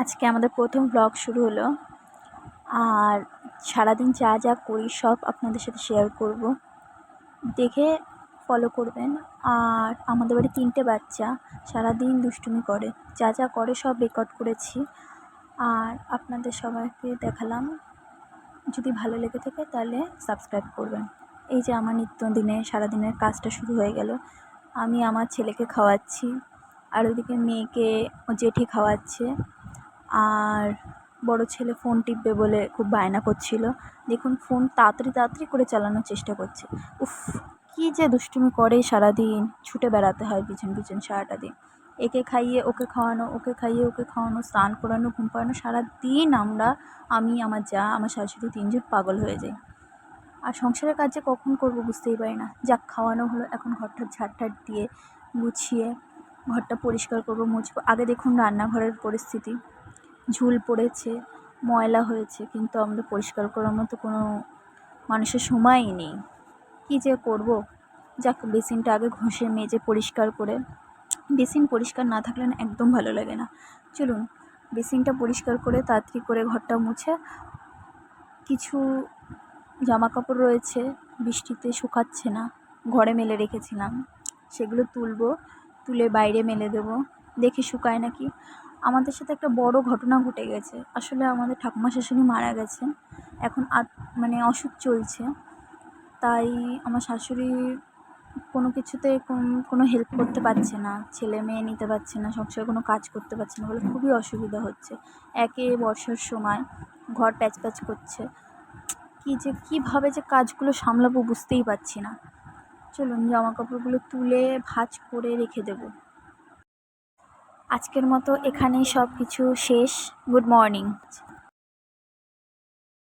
আজকে আমাদের প্রথম ব্লগ শুরু হলো। আর সারাদিন যা যা করি, সব আপনাদের সাথে শেয়ার করব। দেখে ফলো করবেন। আর আমাদের বাড়ি তিনটে বাচ্চা, সারাদিন দুষ্টুমি করে। যা যা করে, সব রেকর্ড করেছি। আর আপনাদের সবাইকে দেখালাম। যদি ভালো লেগে থাকে, তাহলে সাবস্ক্রাইব করবেন। এই যে আমার নিত্যদিনে সারাদিনের কাজটা শুরু হয়ে গেল। আমি আমার ছেলেকে খাওয়াচ্ছি। আর ওইদিকে মেয়েকে ও জেঠি খাওয়াচ্ছে। আর বড় ছেলে ফোন টিপবে বলে খুব বায়না করছিল। দেখুন, ফোন তাড়াতাড়ি তাড়াতাড়ি করে চালানোর চেষ্টা করছে। উফ, কী যে দুষ্টুমি করে সারাদিন। ছুটে বেড়াতে হয় পিছন পিছন সারাটা দিন। একে খাইয়ে ওকে খাওয়ানো, ওকে খাইয়ে ওকে খাওয়ানো, স্নান করানো, ঘুম পাড়ানো, সারাদিন আমরা, আমি, আমার যা, আমার শাশুড়ি তিনজন পাগল হয়ে যাই। আর সংসারের কাজ কখন করব বুঝতেই পারি না। যাক, খাওয়ানো হলো, এখন ঘরটা ঝাড় দিয়ে গুছিয়ে ঘরটা পরিষ্কার করব, মুছবো। আগে দেখুন রান্নাঘরের পরিস্থিতি। ঝুল পড়েছে, ময়লা হয়েছে, কিন্তু আমাদের পরিষ্কার করার মতো কোনো মানুষের সময়ই নেই। কী যে করব? যাক, বেসিনটা আগে ঘষে মেজে পরিষ্কার করে। বেসিন পরিষ্কার না থাকলে না একদম ভালো লাগে না। চলুন, বেসিনটা পরিষ্কার করে তাড়াতাড়ি করে ঘরটা মুছে কিছু জামা কাপড় রয়েছে, বৃষ্টিতে শুকাচ্ছে না, ঘরে মেলে রেখেছিলাম। সেগুলো তুলবো, তুলে বাইরে মেলে দেবো। দেখি শুকায় নাকি? আমাদের সাথে একটা বড় ঘটনা ঘটে গেছে। আসলে আমাদের ঠাকুমা শাশুড়ি মারা গেছেন। এখন আত মানে অসুখ চলছে। তাই আমার শাশুড়ি কোনো কিছুতে কোনো হেল্প করতে পারছে না। ছেলে মেয়ে নিতে পারছে না, সংসারে কোনো কাজ করতে পারছে না বলে খুবই অসুবিধা হচ্ছে। একে বর্ষার সময় ঘর প্যাচ প্যাচ করছে। কী যে, কীভাবে যে কাজগুলো সামলাবো বুঝতেই পারছি না। চলুন জামা কাপড়গুলো তুলে ভাঁজ করে রেখে দেবো। আজকের মতো এখানেই সব কিছু শেষ। Good morning